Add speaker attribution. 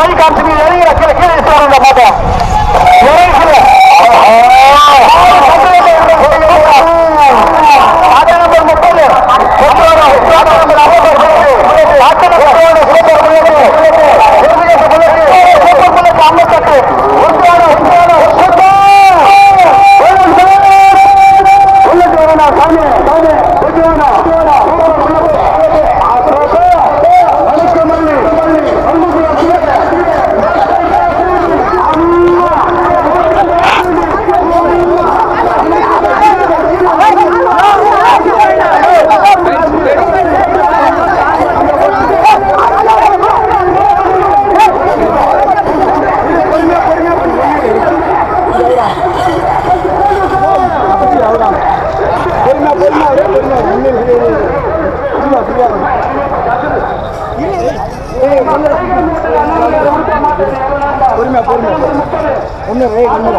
Speaker 1: Ahí Cantini de que le quiere disparar en la pata. பொறுமையா பொறுமையா. ஒன்று ரை ஒண்ணு.